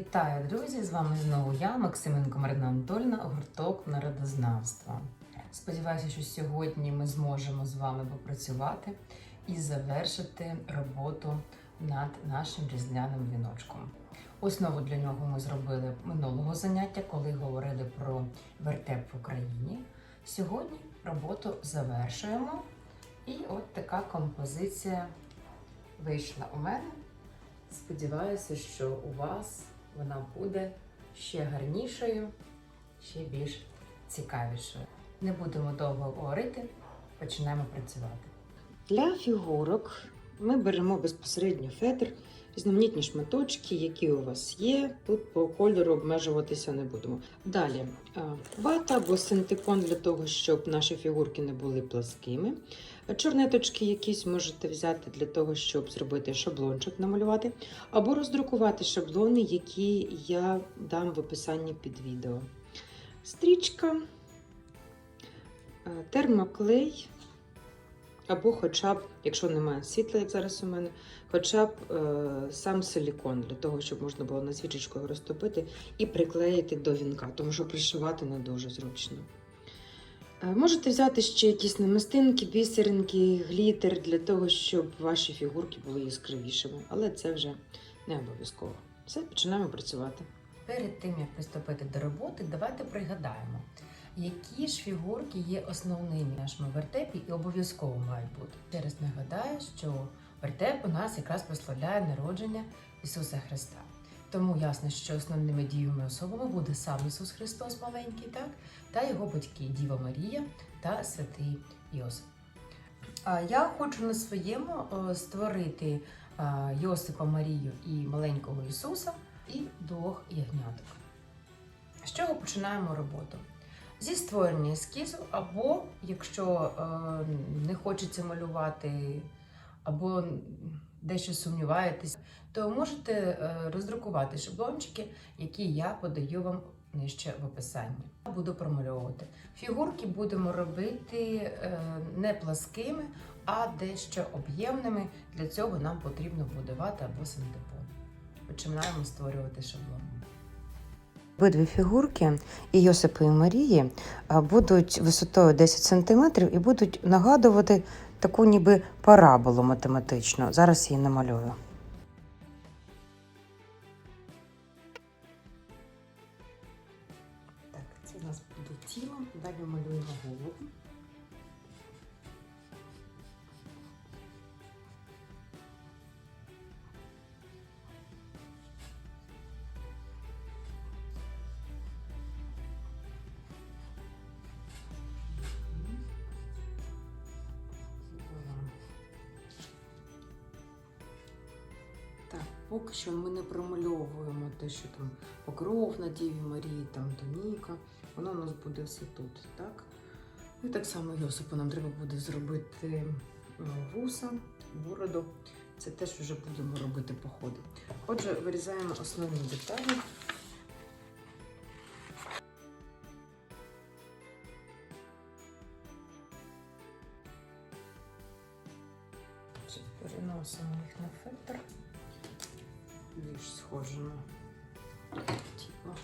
Вітаю, друзі! З вами знову я, Максименко Марина Анатольна, гурток народознавства. Сподіваюся, що сьогодні ми зможемо з вами попрацювати і завершити роботу над нашим різдвяним віночком. Основу для нього ми зробили минулого заняття, коли говорили про вертеп в Україні. Сьогодні роботу завершуємо. І от така композиція вийшла у мене. Сподіваюся, що у вас вона буде ще гарнішою, ще більш цікавішою. Не будемо довго говорити, починаємо працювати. Для фігурок ми беремо безпосередньо фетр, різноманітні шматочки, які у вас є. Тут по кольору обмежуватися не будемо. Далі вата або синтепон для того, щоб наші фігурки не були пласкими. Чорнеточки якісь можете взяти для того, щоб зробити шаблончик, намалювати, або роздрукувати шаблони, які я дам в описанні під відео. Стрічка, е, термоклей, або хоча б, якщо немає світла, як зараз у мене, хоча б е, сам силікон, для того, щоб можна було на свічечку розтопити і приклеїти до вінка, тому що пришивати не дуже зручно. Е, Можете взяти ще якісь намистинки, бісеринки, глітер для того, щоб ваші фігурки були яскравішими, але це вже не обов'язково. Все, починаємо працювати. Перед тим як приступити до роботи, давайте пригадаємо, які ж фігурки є основними в нашому вертепі і обов'язково мають бути. Ще раз нагадаю, що вертеп у нас якраз прославляє народження Ісуса Христа. Тому ясно, що основними дієвими особами буде сам Ісус Христос маленький, так? та його батьки Діва Марія та святий Йосип. А Я хочу на своєму створити Йосипа Марію і маленького Ісуса і двох ягняток. З чого починаємо роботу? Зі створення ескізу, або якщо е, не хочеться малювати, або дещо сумніваєтесь, то можете е, роздрукувати шаблончики, які я подаю вам нижче в описанні. Буду промальовувати. Фігурки будемо робити е, не пласкими, а дещо об'ємними. Для цього нам потрібно будувати або синтепон. Починаємо створювати шаблон. Обидві фігурки і Йосипа і Марії будуть висотою 10 см і будуть нагадувати таку ніби параболу математичну. Зараз її намалюю. Поки що ми не промальовуємо те, що там покров на Діві Марії, там тоніка. Воно у нас буде все тут, так? І так само Йосипу нам треба буде зробити е, вуса, бороду. Це теж вже будемо робити по ходу. Отже, вирізаємо основні деталі. Переносимо їх на фетр. Більш схоже на тіло.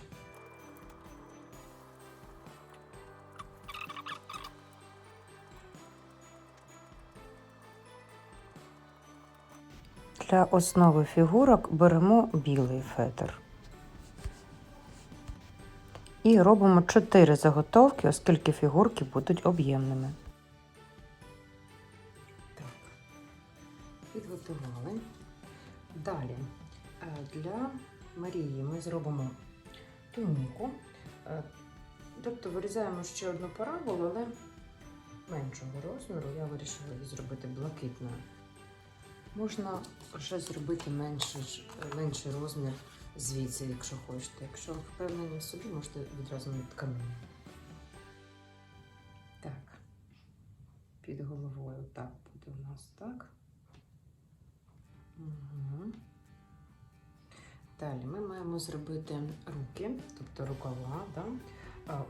Для основи фігурок беремо білий фетр. І робимо 4 заготовки, оскільки фігурки будуть об'ємними. Так, підготували. Далі для Марії ми зробимо туніку. Е, Тобто вирізаємо ще одну параболу, але меншого розміру. Я вирішила її зробити блакитною. Можна вже зробити менший, менший розмір звідси, якщо хочете. Якщо впевнені в собі, можете відразу на тканину. Так, під головою так буде у нас так. Угу. Далі ми маємо зробити руки, тобто рукава. Да?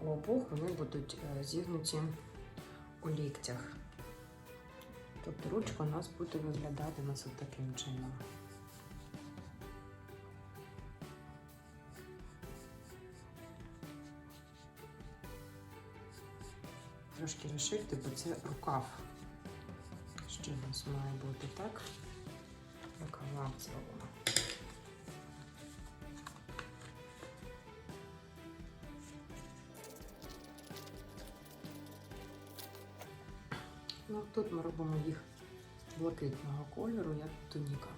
У обох вони будуть е, зігнуті у ліктях. Тобто ручка у нас буде виглядати у нас от таким чином. Трошки розширити, бо це рукав. Ще у нас має бути так. Рукава зробимо. Ну, тут ми робимо їх блакитного кольору, як туніка.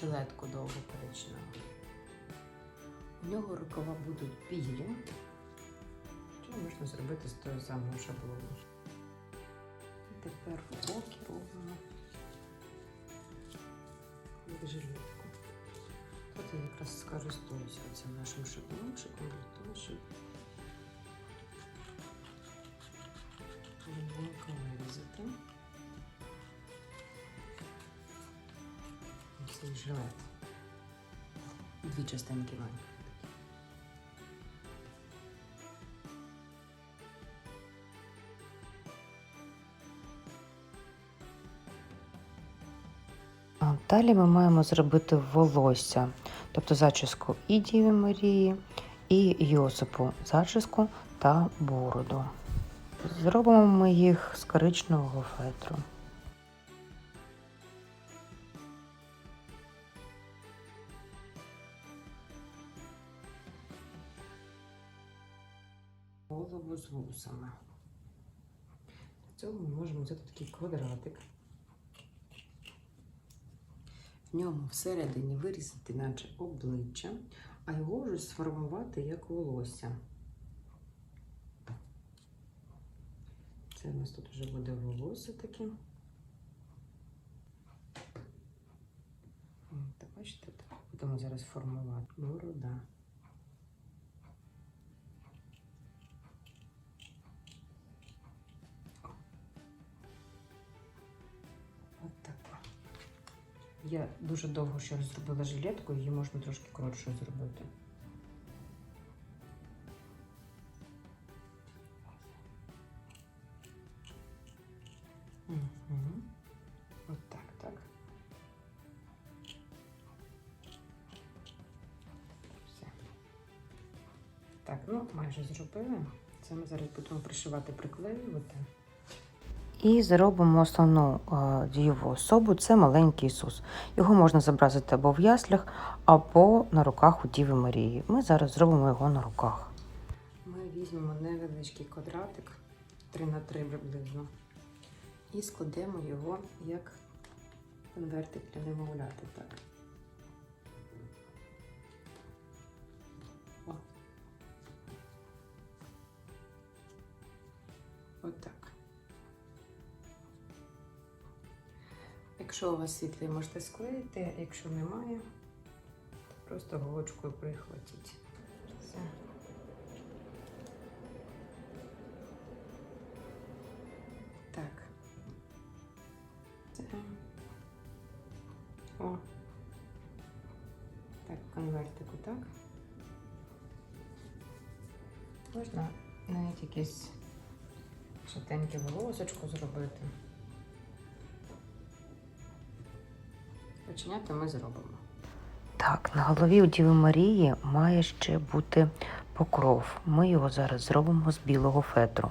Жилетку довго коричневу. У нього рукава будуть білі, чи можна зробити з того самого шаблону. Тепер в боки робимо жилетку. Тут я якраз скористуюся цим нашим шаблончиком для того, щоб легенько вирізати цей жилет. Дві частинки маю. Далі ми маємо зробити волосся, тобто зачіску і Діві Марії, і Йосипу зачіску та бороду. Зробимо ми їх з коричневого фетру. Вусами. Для цього ми можемо взяти такий квадратик. В ньому всередині вирізати наче обличчя, а його вже сформувати як волосся. Це у нас тут вже буде волосся таке. От, бачите. Будемо зараз формувати борода. Я дуже довго ще зробила жилетку, її можна трошки коротше зробити. Угу. Так. Так, ну майже зробили. Це ми зараз будемо пришивати, приклеювати. І зробимо основну е, дієву особу це маленький Ісус. Його можна зобразити або в яслях, або на руках у Діви Марії. Ми зараз зробимо його на руках. Ми візьмемо невеличкий квадратик 3 на 3 приблизно і складемо його як конвертик для немовляти. Так. Якщо у вас світлий, можете склеїти, якщо немає, то просто голочкою прихватіть. Так. О. Так, конвертику, так. Можна навіть якесь шатеньке волосочко зробити. Починяти ми зробимо. Так, на голові у Діви Марії має ще бути покров. Ми його зараз зробимо з білого фетру.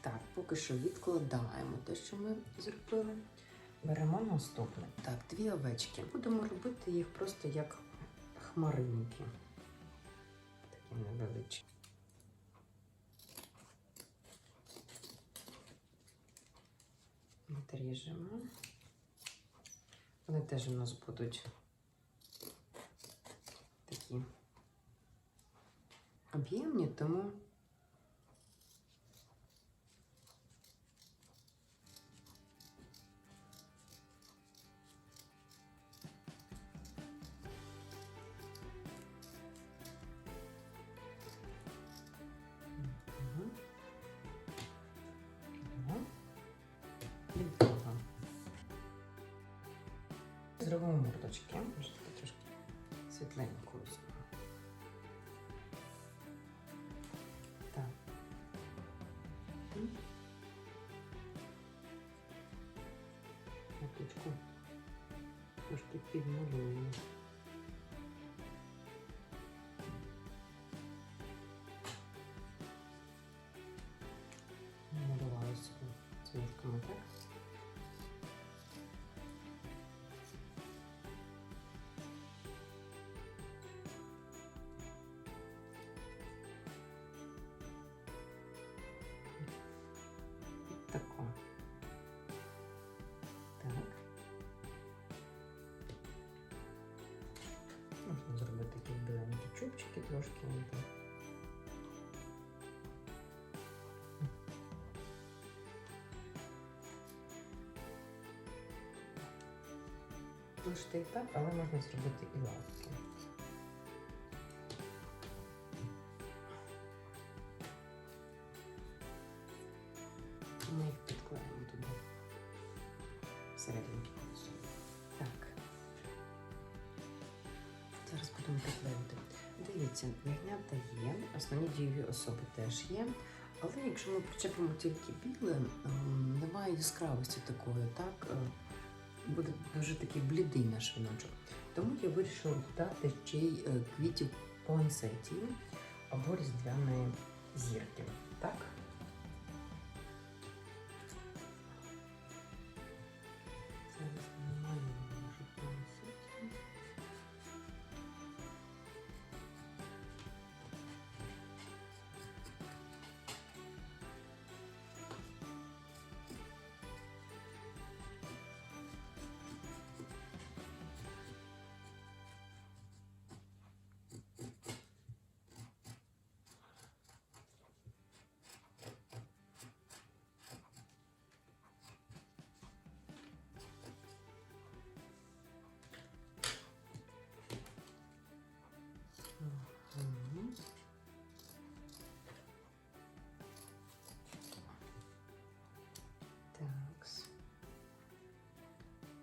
Так, поки що відкладаємо те, що ми зробили. Беремо наступне. Так, дві овечки. Будемо робити їх просто як хмаринки. Такі невеличкі. Відріжемо. Вони теж у нас будуть такі об'ємні, тому Зробимо мордочки. Може таке трошки світленько візьмемо. Так. М. Моточку трошки підмалюємо. Трошки. ну, так. Лишити і так, але можна зробити і лапки. Дієві особи теж є. Але якщо ми причепимо тільки біле, ем, немає яскравості такої, так? е, Буде дуже такий блідий наш віночок. Тому я вирішила додати ще й квітів пуансетії або різдвяної зірки. Так?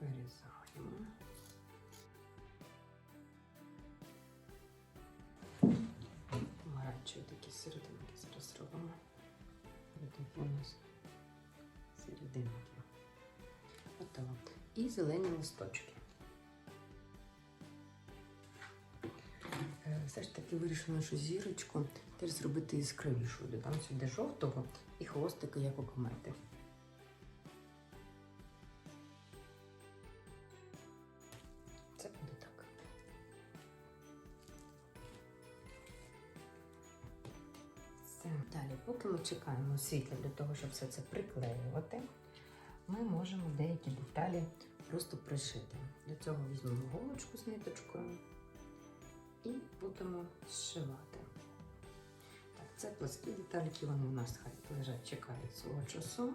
Вирізаємо. Помаранчеві такі серединки зараз робимо. Нас серединки. Готово. І зелені листочки. Е, Все ж таки вирішила, що зірочку теж зробити яскравішою. Додам сюди жовтого і хвостика, як у комети. Чекаємо світла для того, щоб все це приклеювати, ми можемо деякі деталі просто пришити. Для цього візьмемо голочку з ниточкою і будемо зшивати. Так, це пласкі детальки, вони у нас хай лежать, чекають свого часу.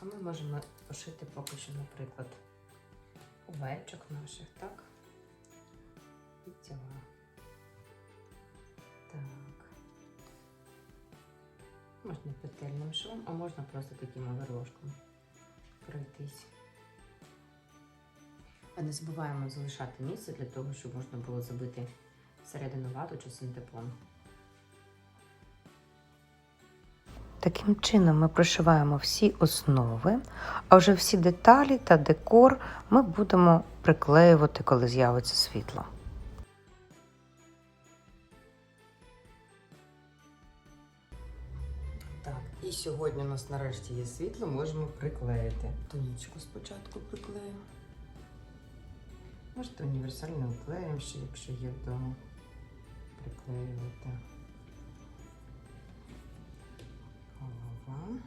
А ми можемо пошити поки що, наприклад, овечок наших, так? І цього. Можна петельним швом, а можна просто таким горошком пройтись. А не забуваємо залишати місце для того, щоб можна було забити всередину вату чи синтепон. Таким чином ми прошиваємо всі основи, а вже всі деталі та декор ми будемо приклеювати, коли з'явиться світло. І сьогодні у нас нарешті є світло, можемо приклеїти. Тонічку спочатку приклею. Можете універсальним клеєм ще, якщо є вдома, приклеювати. Голова.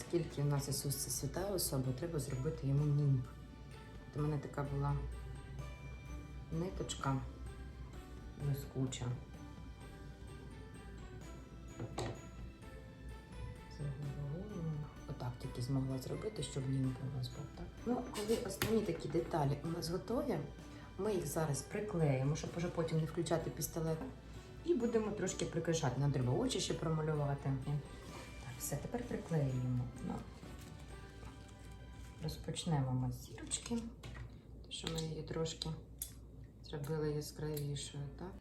Оскільки у нас Ісус це свята особа, треба зробити йому німб. От у мене така була ниточка блискуча. Отак тільки змогла зробити, щоб німб у нас був. Так? Ну, коли основні такі деталі у нас готові, ми їх зараз приклеїмо, щоб уже потім не включати пістолет. І будемо трошки прикрашати. Нам треба очі ще промалювати. Все, тепер приклеюємо. Ну, розпочнемо ми з зірочки, що ми її трошки зробили яскравішою, так?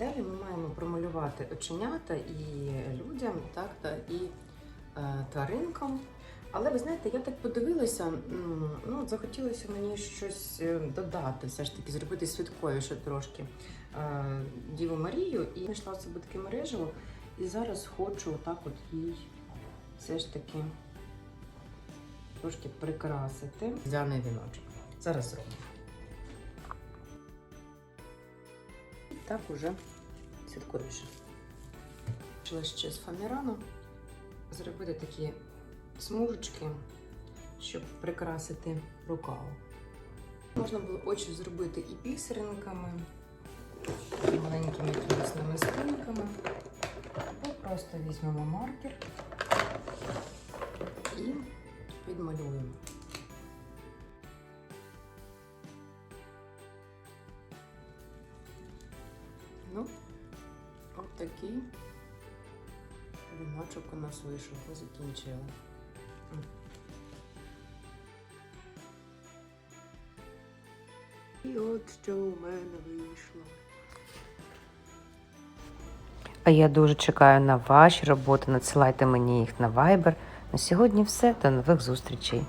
Далі ми маємо промалювати оченята і людям, так, та і е, тваринкам. Але ви знаєте, я так подивилася, ну, захотілося мені щось е, додати, все ж таки, зробити святковіше трошки е, Діву Марію. І знайшла собі таке мережево. І зараз хочу отак от їй все ж таки трошки прикрасити різдвяний віночок. Зараз зробимо. Так уже святковіше. Почала ще з фоамірану зробити такі смужечки, щоб прикрасити рукав. Можна було очі зробити і бісеринками, і маленькими тісними спинками. Або просто візьмемо маркер і підмалюємо. Такий віночок у нас вийшов, ми закінчили. І от що у мене вийшло. А я дуже чекаю на ваші роботи. Надсилайте мені їх на Viber. На сьогодні все. До нових зустрічей.